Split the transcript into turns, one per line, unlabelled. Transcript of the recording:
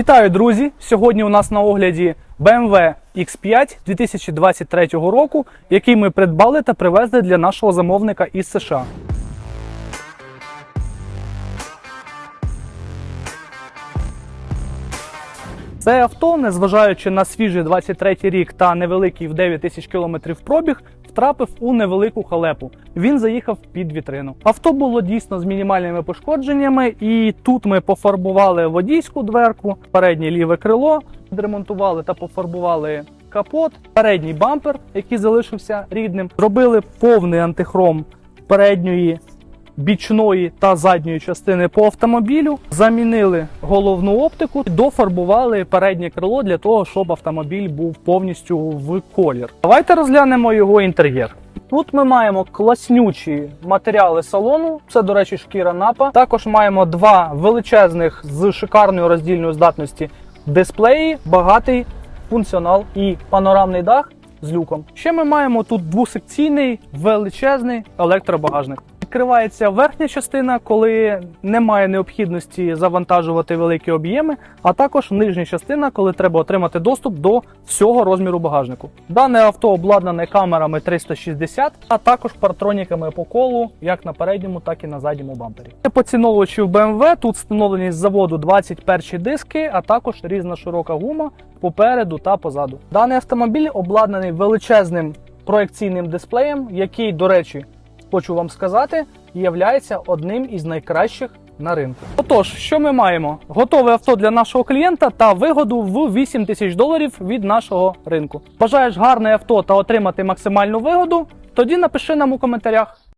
Вітаю, друзі! Сьогодні у нас на огляді BMW X5 2023 року, який ми придбали та привезли для нашого замовника із США. Це авто, незважаючи на свіжий 23 рік та невеликий в 9 тисяч кілометрів пробіг, втрапив у невелику халепу. Він заїхав під вітрину. Авто було дійсно з мінімальними пошкодженнями, і тут ми пофарбували водійську дверку, переднє ліве крило, відремонтували та пофарбували капот, передній бампер, який залишився рідним. Зробили повний антихром передньої бічної та задньої частини по автомобілю, замінили головну оптику, дофарбували переднє крило для того, щоб автомобіль був повністю в колір. Давайте розглянемо його інтер'єр. Тут ми маємо класнючі матеріали салону. Це, до речі, шкіра напа. Також маємо два величезних з шикарною роздільною здатності дисплеї, багатий функціонал і панорамний дах з люком. Ще ми маємо тут двосекційний величезний електробагажник. Відкривається верхня частина, коли немає необхідності завантажувати великі об'єми, а також нижня частина, коли треба отримати доступ до всього розміру багажнику. Дане авто обладнане камерами 360, а також партроніками по колу, як на передньому, так і на задньому бампері. Поціновувачів BMW тут встановлені з заводу 21 диски, а також різна широка гума попереду та позаду. Даний автомобіль обладнаний величезним проекційним дисплеєм, який, до речі, хочу вам сказати, являється одним із найкращих на ринку. Отож, що ми маємо? Готове авто для нашого клієнта та вигоду в 8 тисяч доларів від нашого ринку. Бажаєш гарне авто та отримати максимальну вигоду? Тоді напиши нам у коментарях.